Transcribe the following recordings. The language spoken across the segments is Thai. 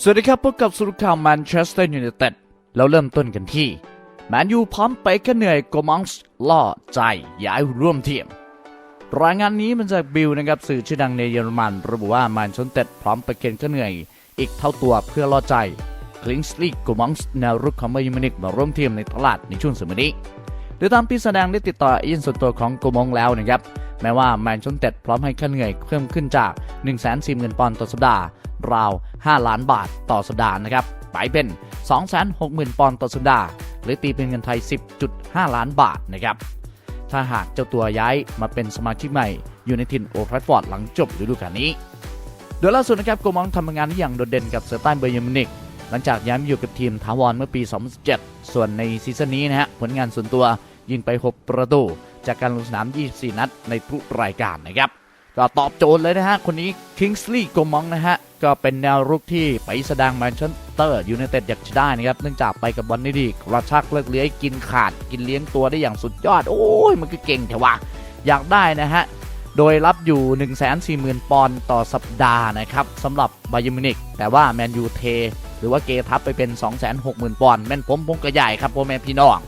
สวัสดีครับพบกับสุรข่าวแมนเชสเตอร์ยูไนเต็ดแล้วเริ่มต้นกันที่ แมนยูพร้อมไปแค่เหนื่อยกมองส์ล่อใจย้ายร่วมทีมรายงานนี้มันจากบิลนะครับสื่อชื่อดังในเยอรมัน ระบุว่าแมนเชสเตอร์พร้อมไปเกณฑ์ก็เหนื่อย อีกเท่าตัวเพื่อล่อใจคลิงส์ลีกกมองส์แนวรุกของเบย์มินิกมาร่วมทีมในตลาดในช่วงสมัยนี้โดยตามพี่แสดงได้ติดต่อเอเย่นส่วนตัวของกมองแล้วนะครับ แม้ว่าแมนเชสเตอร์พร้อมให้ค่าเหนื่อยเพิ่มขึ้นจาก 140,000ปอนด์ต่อสัปดาห์ ราว 5 ล้านบาทต่อสัปดาห์นะครับไปเป็น 260,000 ปอนด์ต่อสัปดาห์ หรือตีเป็นเงินไทย 10.5 ล้านบาทนะครับถ้าหากเจ้าตัวย้ายมาเป็นสมาชิกใหม่อยู่ในทินโอทราฟฟอร์ดหลังจบฤดูกาลนี้ โดยล่าสุดนะครับโกมองทำงานได้อย่างโดดเด่นกับเซอร์ตันเบอร์เยมินิกหลังจากย้ายมาอยู่กับทีมถาวรเมื่อปี 2017 ส่วนในซีซั่นนี้นะฮะผลงานส่วนตัวยิงไป 6 ประตู จากการลงสนาม 24 นัดในทุกรายการนะครับ ก็ตอบโจทย์เลยนะฮะ คนนี้คิงส์ลีย์โกมองนะฮะ ก็เป็นแนวรุกที่ไปแสดงแมนเชสเตอร์ยูไนเต็ดอยากจะได้นะครับ เนื่องจากไปกับบอลได้ดีกระชักเลิกเลื้อยกินขาดกินเลี้ยงตัวได้อย่างสุดยอด โอ้ยมันก็เก่งแต่ว่าอยากได้นะฮะโดยรับอยู่ 140,000 ปอนด์ต่อสัปดาห์นะครับสำหรับบายมินิก แต่ว่าแมนยูเท หรือว่าเกทับไปเป็น 260,000 ปอนด์แม่นผมผมก็ใหญ่ครับพ่อแม่พี่น้อง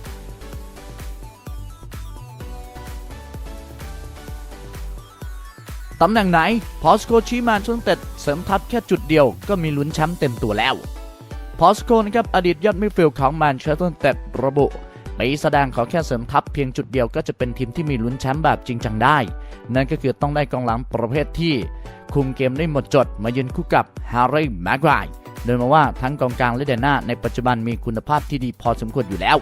ตำแหน่งไหน พอสโกชี้มาจนเต็ดเสริมทัพแค่จุดเดียวก็มีลุ้นแชมป์เต็มตัวแล้ว พอสโกนะครับอดีตยอดมิดฟิลด์ของแมนเชสเตอร์เต็ดระบุไปแสดงขอแค่เสริมทัพเพียงจุดเดียวก็จะเป็นทีมที่มีลุ้นแชมป์แบบจริงจังได้ นั่นก็คือต้องได้กองหลังประเภทที่ คุมเกมได้หมดจดมายืนคู่กับแฮร์รี่แม็กไกรโดยมาว่าทั้งกองกลางและแดนหน้าในปัจจุบันมีคุณภาพที่ดีพอสมควรอยู่แล้ว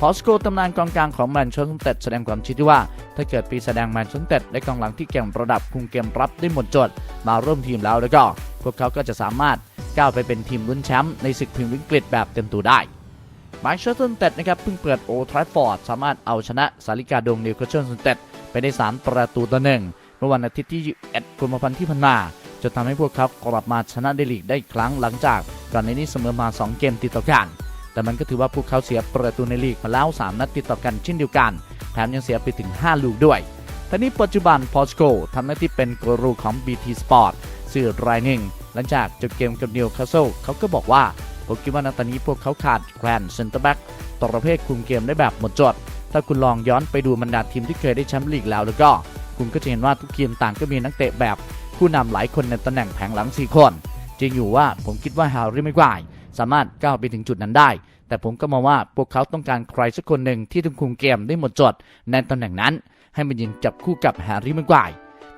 พอสโกตำนานกองกลางของแมนเชสเตอร์ยูไนเต็ดแสดงความคิดที่ว่า ถ้าเกิดปีแสดงแมนเชสเตอร์ยูไนเต็ดได้กองหลังที่เก่งระดับคุมเกมรับได้หมดจด มาร่วมทีมแล้วแล้วก็ พวกเขาก็จะสามารถก้าวไปเป็นทีมลุ้นแชมป์ในศึกพรีเมียร์ลีกอังกฤษแบบเต็มตัวได้แมนเชสเตอร์ยูไนเต็ดนะครับเพิ่งเปิดโอทรัฟฟอร์ดสามารถเอาชนะสาริกาดงนิวคาสเซิลยูไนเต็ดไปได้ 3 ประตูต่อหนึ่งเมื่อวันอาทิตย์ที่21กุมภาพันธ์ที่ผ่านมาจนทำให้พวกเขากลับมาชนะเดลีกได้อีกครั้งหลังจากก่อนในนี้เสมอมา 2 เกมติดต่อกัน แต่มันก็ถือว่าพวกเขาเสียประตูในลีกมาแล้ว 3 นัดติดต่อกันเช่นเดียวกัน แถมยังเสียไปถึง 5 ลูกด้วยทีนี้ปัจจุบันพอสโกทำหน้าที่เป็นกูรูของ BT Sport สื่อรายหนึ่งหลังจากจบเกมกับนิวคาสเซิลเขาก็บอกว่าผมคิดว่าณตอนนี้พวกเขาขาดแคลนเซนเตอร์แบ็กตัวประเภทคุมเกมได้แบบหมดจด ถ้าคุณลองย้อนไปดูบรรดาทีมที่เคยได้แชมป์ลีกแล้วแล้วก็ คุณก็จะเห็นว่าทุกทีมต่างก็มีนักเตะแบบ ผู้นำหลายคนในตำแหน่งแผงหลัง 4 คนจริงอยู่ว่าผมคิดว่าฮาริไม่กวาย สามารถก้าวไปถึงจุดนั้นได้ แต่ผมก็มองว่าพวกเขาต้องการใครสักคนหนึ่งที่ต้องคุมเกมได้หมดจดในตำแหน่งนั้น ให้มันยืนจับคู่กับแฮร์รี่ม็กไกว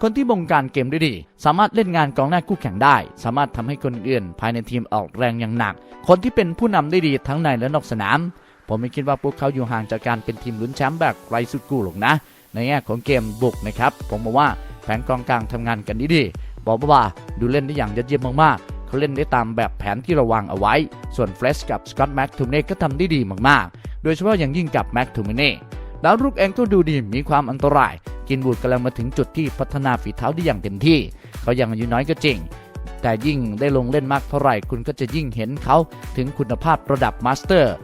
คนที่บงการเกมได้ดี สามารถเล่นงานกองหน้าคู่แข่งได้ สามารถทำให้คนอื่นภายในทีมออกแรงอย่างหนัก คนที่เป็นผู้นำได้ดีทั้งในและนอกสนาม ผมไม่คิดว่าพวกเขาอยู่ห่างจากการเป็นทีมลุ้นแชมป์แบบไร้สุดกูหรอกนะ ในแง่ของเกมบุกนะครับ ผมบอกว่าแผนกองกลางทำงานกันดีๆบอกว่าดูเล่นได้อย่างยอดเยี่ยมมากๆ เขาเล่นได้ตามแบบแผนที่เราวางเอาไว้ ส่วนเฟรชกับสกอตแม็กทูเน่ก็ทำได้ดีมากๆ โดยเฉพาะอย่างยิ่งกับแม็กทูเน่ดาวรุกเองก็ดูดีมีความอันตราย กินบูดกำลังมาถึงจุดที่พัฒนาฝีเท้าได้อย่างเต็มที่ เขายังอายุน้อยก็จริง แต่ยิ่งได้ลงเล่นมากเท่าไหร่คุณก็จะยิ่งเห็นเขาถึงคุณภาพระดับมาสเตอร์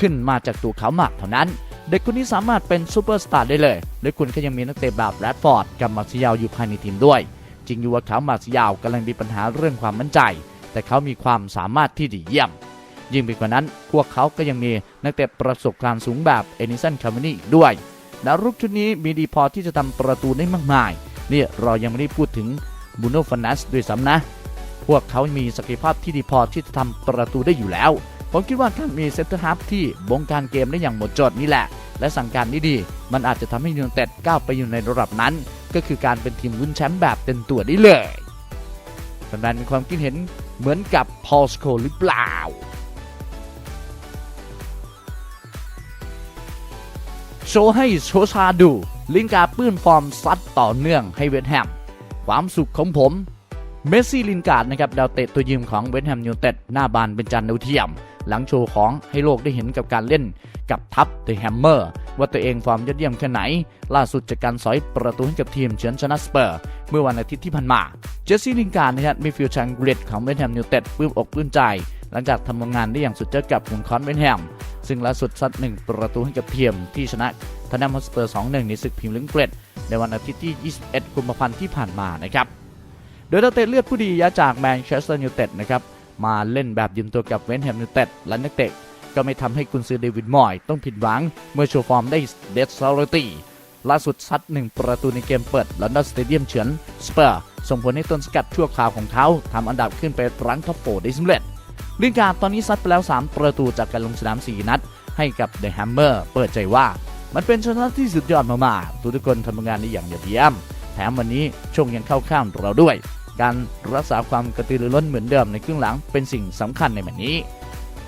ขึ้นมาจากตัวเขามากเท่านั้นเด็กคนนี้สามารถเป็นซูเปอร์สตาร์ได้เลย และคุณก็ยังมีนักเตะแบบแรดฟอร์ดกับมาซิยาวอยู่ภายในทีมด้วย จริงอยู่ว่าเขามาร์ซิยาวกำลังมีปัญหาเรื่องความมั่นใจ แต่เขามีความสามารถที่ดีเยี่ยม ยิ่งไปกว่านั้นพวกเขาก็ยังมีนักเตะประสบการณ์สูงแบบเอนิสันคาร์มนี่อีกด้วยดาวรุกชุดนี้มีดีพอที่จะทำประตูได้มากมายนี่เรายังไม่ได้พูดถึงบูโนฟันนัสด้วยซ้ำนะ พวกเขามีศักยภาพที่ดีพอที่จะทำประตูได้อยู่แล้ว ผมคิดว่าการมีเซนเตอร์ฮาร์ฟที่บงการเกมได้อย่างหมดจดนี่แหละ และสั่งการได้ดี มันอาจจะทำให้ยูไนเต็ดก้าวไปอยู่ในระดับนั้น ก็คือการเป็นทีมลุ้นแชมป์แบบเต็มตัวได้เลยแฟนๆมีความคิดเห็นเหมือนกับพอลสโคหรือเปล่าโชว์ให้โชชาดู ลิงกาปื้นฟอร์มซัดต่อเนื่องให้เวสแฮม ความสุขของผม เมสซี่ลินการ์ดนะครับดาวเตะตัวยิมของเวสแฮมยูเต็ดหน้าบานเป็นจันทร์ดาวเทียม หลังโชว์ของให้โลกได้เห็นกับการเล่นกับทัพเดอะแฮมเมอร์ ว่าตัวเองฟอร์มยอดเยี่ยมแค่ไหน ล่าสุดจากการสอยประตูให้กับทีมเฉือนชนะสเปอร์ เมื่อวันอาทิตย์ที่ผ่านมา เจสซี่ลินการ์ดนะครับมีฟิลชังเกรดของเวสต์แฮมยูเต็ดปลื้มอกปลื้มใจ หลังจากทำงานได้อย่างสุดยอดกับหุ่นคอนเวสต์แฮมซึ่งล่าสุดซัดหนึ่งประตูให้กับทีมที่ชนะทนแนมฮอสเปอร์ 2-1 ในศึกพรีเมียร์ลีกอังกฤษในวันอาทิตย์ที่ 21 กุมภาพันธ์ที่ผ่านมานะครับโดยนักเตะเลือดผู้ดีย้ายจากแมนเชสเตอร์ยูไนเต็ดนะครับมาเล่นแบบยืมตัวกับเวนแฮมยูไนเต็ดและนักเตะ ก็ไม่ทำให้กุนซือเดวิดมอย ต้องผิดหวัง เมื่อโชว์ฟอร์มได้เดสซาร์ตีล่าสุดซัดหนึ่งประตูในเกมเปิดลอนดอนสเตเดียมเฉือนสเปอร์ส่งผลให้ต้นสกัดชั่วคราวของเขาทำอันดับขึ้นไปรั้งท็อปโฟได้สำเร็จลิงการตอนนี้ซัดไปแล้ว 3 ประตูจากการลงสนาม 4 นัด ให้กับเดอะแฮมเมอร์เปิดใจว่า มันเป็นชนะที่สุดยอดมากๆทุกคนทำงานได้อย่างยอดเยี่ยม แถมวันนี้ชงยังเข้าข้างเราด้วย การรักษาความกระตือรือร้นเหมือนเดิมในครึ่งหลังเป็นสิ่งสำคัญในแมตช์นี้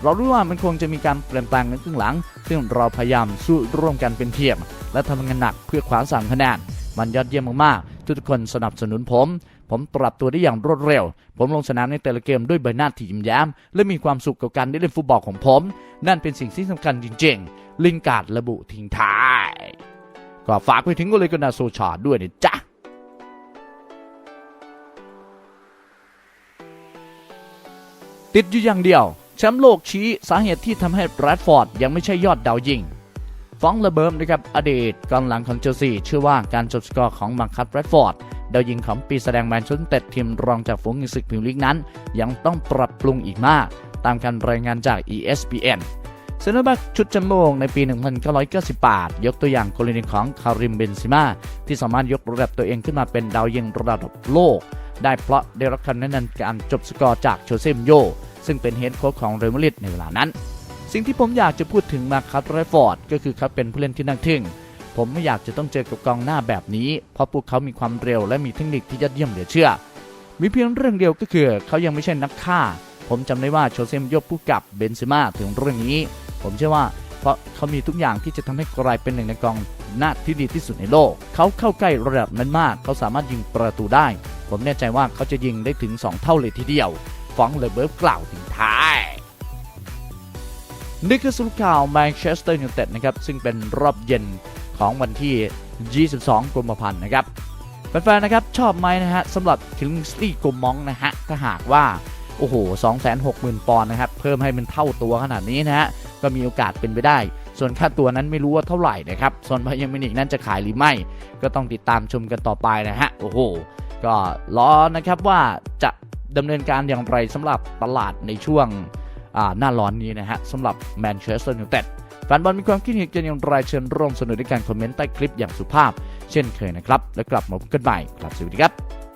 เรารู้ว่ามันคงจะมีการเปลี่ยนแปลงในครึ่งหลัง ซึ่งเราพยายามสู้ร่วมกันเป็นทีมและทำงานหนักเพื่อคว้าสามคะแนนมันยอดเยี่ยมมากๆ ทุกคนสนับสนุนผม ผมปรับตัวได้อย่างรวดเร็ว ผมลงสนามในแต่ละเกมด้วยใบหน้าที่ยิ้มแย้ม และมีความสุขกับการได้เล่นฟุตบอลของผม นั่นเป็นสิ่งที่สำคัญจริงๆ ลิงการ์ดระบุทิ้งท้าย ก็ฝากไปถึงโอเลกนาโซชาด้วยนะจ๊ะติดอยู่อย่างเดียว แชมป์โลกชี้สาเหตุที่ทำให้แรดฟอร์ดยังไม่ใช่ยอดดาวยิงฟองระเบิมนะครับอดีตกองหลังของเชลซีเชื่อว่าการจบสกอร์ของมาร์คัสแรดฟอร์ดดาวยิงของปีแสดงแมนเชสเตอร์ทีมรองจากฝูงยิงศึกพรีเมียร์ลีกนั้น ยังต้องปรับปรุงอีกมาก ตามการรายงานจาก ESPN เซนเตอร์แบ็กชุดจำโลงในปี 1998 ยกตัวอย่างกรณีของคาริมเบนซิมาที่สามารถยกระดับตัวเองขึ้นมาเป็นดาวยิงระดับโลก ได้เพราะได้รับคำแนะนำการจบสกอร์จากโชเซมโย ซึ่งเป็นเฮดโค้ชของเรอัลมาดริดในเวลานั้น สิ่งที่ผมอยากจะพูดถึงมาคัตไรฟอร์ดก็คือเขาเป็นผู้เล่นที่น่าทึ่ง ผมไม่อยากจะต้องเจอกับกองหน้าแบบนี้ เพราะพวกเขามีความเร็วและมีเทคนิคที่ยอดเยี่ยมเหลือเชื่อ มีเพียงเรื่องเดียวก็คือเขายังไม่ใช่นักฆ่า ผมจำได้ว่าโชเซมโยพูดกับเบนเซม่าถึงเรื่องนี้ ผมเชื่อว่าเพราะเขามีทุกอย่างที่จะทำให้กลายเป็นหนึ่งในกองหน้าที่ดีที่สุดในโลก เขาเข้าใกล้ระดับนั้นมาก เขาสามารถยิงประตูได้ ผมแน่ใจว่าเขาจะยิงได้ถึง 2 เท่าเลยทีเดียว ฟองเลเบิร์ฟกล่าวถึงท้ายนี่คือสรุปข่าวแมนเชสเตอร์ยูไนเต็ดนะครับ ซึ่งเป็นรอบเย็นของวันที่ 22 กุมภาพันธ์นะครับแฟนๆนะครับ ชอบไหมนะฮะสำหรับคิงสตี้กลมองนะฮะ ถ้าหากว่า โอ้โห 260,000 ปอนด์นะครับ เพิ่มให้เป็นเท่าตัวขนาดนี้นะฮะ ก็มีโอกาสเป็นไปได้ ส่วนค่าตัวนั้นไม่รู้ว่าเท่าไหร่นะครับ ส่วนพายังมินิกนั้นจะขายหรือไม่ ก็ต้องติดตามชมกันต่อไปนะฮะ โอ้โห ก็รอนะครับว่าจะ ดำเนินการอย่างไรสำหรับตลาดในช่วงหน้าร้อนนี้นะฮะสำหรับแมนเชสเตอร์ยูไนเต็ดแฟนบอลมีความคิดเห็นกันอย่างไรเชิญร่วมสนุกด้วยการคอมเมนต์ใต้คลิปอย่างสุภาพ เช่นเคยนะครับ แล้วกลับมาพบกันใหม่ครับสวัสดีครับ